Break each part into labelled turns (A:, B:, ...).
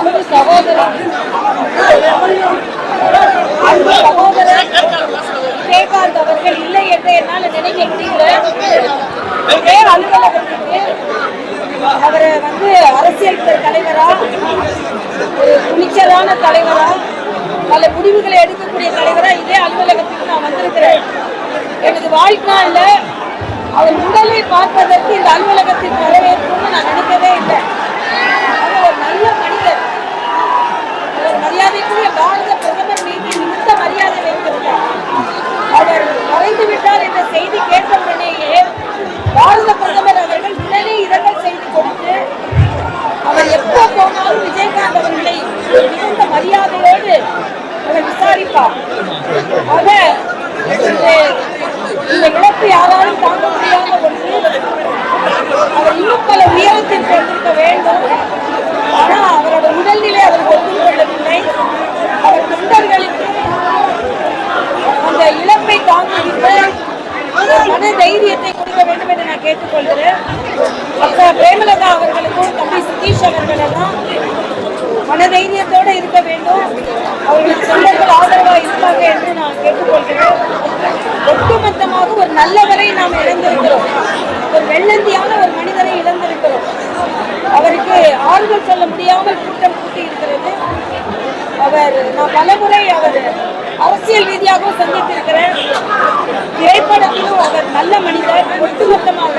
A: அன்பு அன்பு சகோதரன் விஜயகாந்த் அவர்கள் இல்லை என்று என்னால் நினைக்க முடியல. பேர் அலுவலகத்துக்கு அவரை வந்து அரசியல் தலைவரா ஒரு துணிச்சலான தலைவரா பல முடிவுகளை எடுக்கக்கூடிய தலைவரா இதே அலுவலகத்துக்கு நான் வந்திருக்கிறேன். எனது வாழ்நாளில் அவர் உடலை பார்ப்பதற்கு இந்த அலுவலகத்திற்கு வர மரியாதையோடு அதை விசாரிப்பார். ஆக இந்த இந்த இழப்பு யாராலும் தாங்க முடியாத ஒன்று அவர் இன்னும் பல உயரத்திற்கு வந்திருக்க வேண்டும். ஆனால் அவரோட உடல்நிலை அவர் ஒத்துக்கொள்ளவில்லை. அவர் தொண்டர்களுக்கு அந்த இழப்பை தாங்குகின்ற மன தைரியத்தை கொடுக்க வேண்டும் என்று நான் கேட்டுக்கொள்கிறேன். அப்ப பிரேமலதா அவர்களுக்கும் தம்பி சதீஷ் அவர்கள் எல்லாம் மனதைரியத்தோடு இருக்க வேண்டும். அவர்களுக்கு சொந்தங்கள் ஆதரவாக இருப்பாங்க என்று நான் கேட்டுக்கொள்கிறேன். ஒட்டுமொத்தமாக ஒரு நல்லவரை நாம் இழந்திருக்கிறோம். ஒரு வெள்ளந்தியான ஒரு மனிதரை இழந்திருக்கிறோம். அவருக்கு ஆறுதல் சொல்ல முடியாமல் கூட்டம் கூட்டி இருக்கிறது. அவர் நான் பலமுறை அவர் அரசியல் ரீதியாகவும் சந்தித்திருக்கிறேன். திரைப்படத்திலும் அவர் நல்ல மனிதர். ஒட்டுமொத்தமாக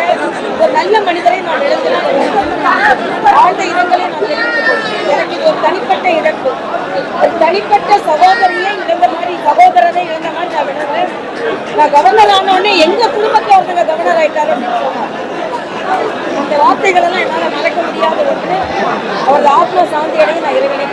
A: ஒரு நல்ல மனிதரை நான் இழந்திருக்கிறேன். ஆழ்ந்த இரங்கல் நான் தெரிவித்துக் கொள்கிறேன். எனக்கு இது ஒரு தனிப்பட்ட இழப்பு. ஒரு தனிப்பட்ட சகோதரியை இழந்த மாதிரி சகோதரனை இழந்த மாதிரி நான் விடுறேன் நான் கவர்னர் ஆனோடனே எங்க குடும்பத்துல ஒருத்தங்க கவர்னர் ஆயிட்டாரு அந்த வார்த்தைகள் எல்லாம் மறக்க முடியாத ஒன்று அவரது ஆத்ம சாந்தியடைய நான் இறைவனை